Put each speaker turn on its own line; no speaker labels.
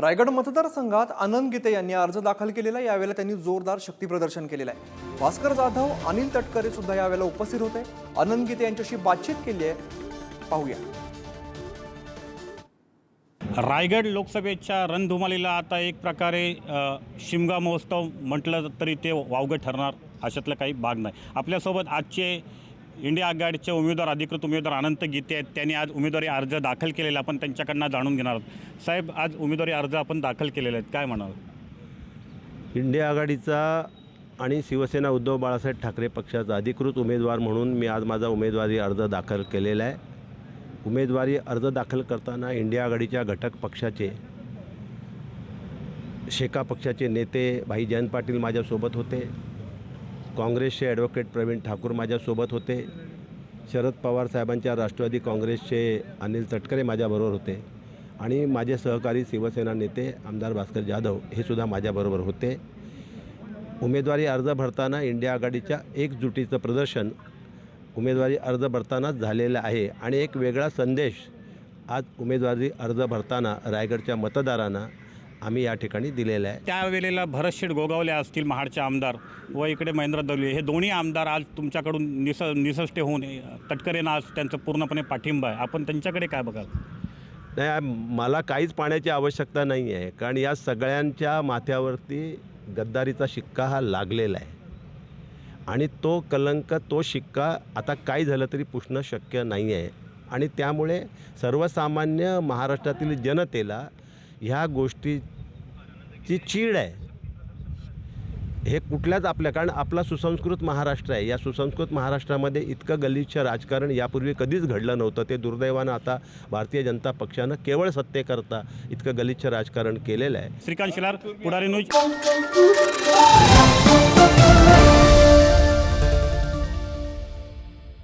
रायगड मतदारसंघात आनंद गीते यांनी अर्ज दाखल केलेला आहे. यावेळेला त्यांनी जोरदार शक्तीप्रदर्शन केलेलं आहे. भास्कर जाधव अनिल तटकरे सुद्धा यावेळेला उपस्थित होते. आनंद गीते यांच्याशी बातचीत केली आहे. पाहूया.
रायगड लोकसभेच्या रणधुमालीला आता एक प्रकारे शिमगा महोत्सव म्हटलं तरी ते वावगं ठरणार अशातलं काही भाग नाही. आपल्यासोबत आजचे इंडिया आघाडीचे उमेदवार अधिकृत उमेदवार अनंत गीते आहेत. त्यांनी आज उमेदवारी अर्ज दाखल केलेला आपण त्यांच्याकडनं जाणून घेणार आहोत. साहेब आज उमेदवारी अर्ज आपण दाखल केलेले आहेत. काय म्हणाल?
इंडिया आघाडीचा आणि शिवसेना उद्धव बाळासाहेब ठाकरे पक्षाचा अधिकृत उमेदवार म्हणून मी आज माझा उमेदवारी अर्ज दाखल केलेला आहे. उमेदवारी अर्ज दाखल करताना इंडिया आघाडीच्या घटक पक्षाचे शेका पक्षाचे नेते भाई जयंत पाटील माझ्यासोबत होते. काँग्रेसचे ॲडव्होकेट प्रवीण ठाकूर माझ्यासोबत होते. शरद पवार साहेबांच्या राष्ट्रवादी काँग्रेसचे अनिल तटकरे माझ्याबरोबर होते. आणि माझे सहकारी शिवसेना नेते आमदार भास्कर जाधव हे सुद्धा माझ्याबरोबर होते. उमेदवारी अर्ज भरताना इंडिया आघाडीच्या एकजुटीचं प्रदर्शन उमेदवारी अर्ज भरतानाच झालेलं आहे. आणि एक वेगळा संदेश आज उमेदवारी अर्ज भरताना रायगडच्या मतदारांना आम्ही या ठिकाणी दिलेला आहे
त्यावेळेला भरतशेठ गोगावले असतील महाडचे आमदार व इकडे महेंद्र दवले हे दोन्ही आमदार आज तुमच्याकडून निस निसष्टे होऊन तटकरेंना आज त्यांचं पूर्णपणे पाठिंबा आहे. आपण त्यांच्याकडे काय बघाल?
नाही मला काहीच पाण्याची आवश्यकता नाही आहे. कारण या सगळ्यांच्या माथ्यावरती गद्दारीचा शिक्का हा लागलेला आहे. आणि तो कलंक तो शिक्का आता काय झालं तरी पुसणं शक्य नाही आहे. आणि त्यामुळे सर्वसामान्य महाराष्ट्रातील जनतेला ह्या गोष्टीची चीड आहे. हे कुठल्याच आपल्या कारण आपला सुसंस्कृत महाराष्ट्र आहे. या सुसंस्कृत महाराष्ट्रामध्ये इतकं गलिच्छ राजकारण यापूर्वी कधीच घडलं नव्हतं. ते दुर्दैवानं आता भारतीय जनता पक्षानं केवळ सत्तेकरता इतकं गलिच्छ राजकारण केलेलं आहे.
श्रीकांत शिलार पुढारी न्यूज.